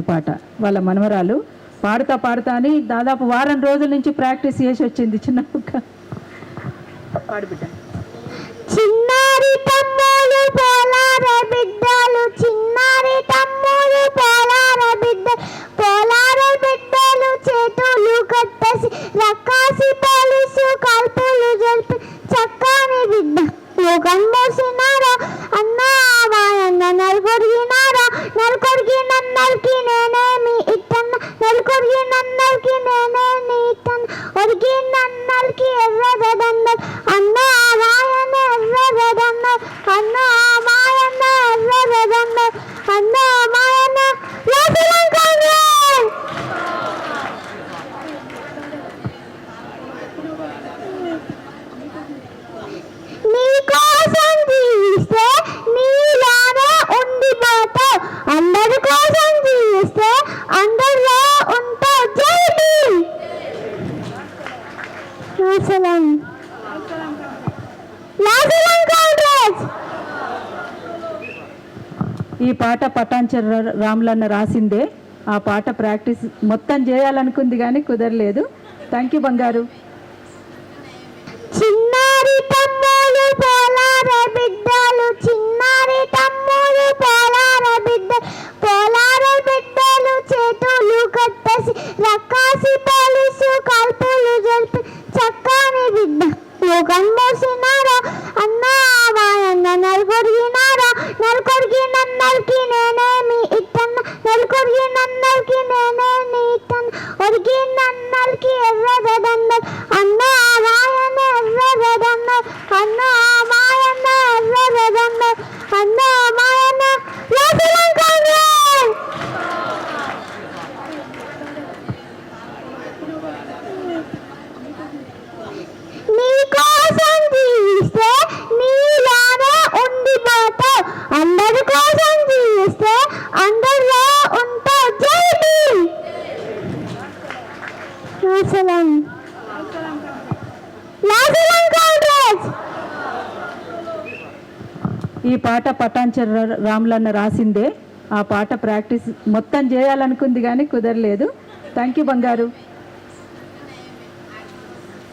అనే పాట. వాళ్ళ మనవరాలు పాడుతా పాడుతా అని దాదాపు వారం రోజుల నుంచి ప్రాక్టీస్ చేసి వచ్చింది చిన్న పాడుబిడ్డ చిన్నారి ಸಂಭವಿಸಿನಾರೋ ಅಣ್ಣಾವಯನ್ನ ನಲ್ಕೊಡ್ಗಿ ನಾರ ನಲ್ಕೊಡ್ಗಿ ನನ್ನ ನಲ್ಕಿ ನೇನೆ ನೀ ಇಟ್ಟನ್ನ ನಲ್ಕೊಡ್ಗಿ ನನ್ನ ನಲ್ಕಿ ನೇನೆ ನೀ ಇಟ್ಟನ್ನ ಒಡ್ಗಿ ನನ್ನ ನಲ್ಕಿ ಎರ್ರದ ಬಂದ ಅಣ್ಣಾವಯನ ಎರ್ರದ ಬಂದ ಅಣ್ಣ కాంగ్రెస్ ఈ పాట పటాంచర్ రాములన్న రాసిందే. ఆ పాట ప్రాక్టీస్ మొత్తం చేయాలనుకుంది కానీ కుదరలేదు. థ్యాంక్ యూ బంగారు. చిన్నారి తమ్ములు పోలార బిడ్డలు చిన్నారి తమ్ములు పోలార బిడ్డ పోలార బిడ్డలు చేతులు కట్టేసి రక్కాసి ಗಂಡಸಿನಾರ ಅಣ್ಣಾವಯನ್ನ ನಲ್ಗೊರ್ಗಿ ನಾರ ನಲ್ಕೊರ್ಗಿ ನನ್ನಲ್ಕಿ ನೇನೆ ಮೀ ಇಟ್ಟನ್ನ ನಲ್ಕೊರ್ಗಿ ನನ್ನಲ್ಕಿ ನೇನೆ ನೀ ಇಟ್ಟನ್ ಒರ್ಗಿ ನನ್ನಲ್ಕಿ ಎರ್ರದ ದನ್ನ ಅಣ್ಣಾವಯನ ಎರ್ರದ ದನ್ನ ಅಣ್ಣ అందరి కోసం జీవిస్తే అందరిలో ఉంటావు కాంగ్రెస్. ఈ పాట పటాంచర్ రాములన్న రాసిందే. ఆ పాట ప్రాక్టీస్ మొత్తం చేయాలనుకుంది కానీ కుదరలేదు. థ్యాంక్ యూ బంగారు.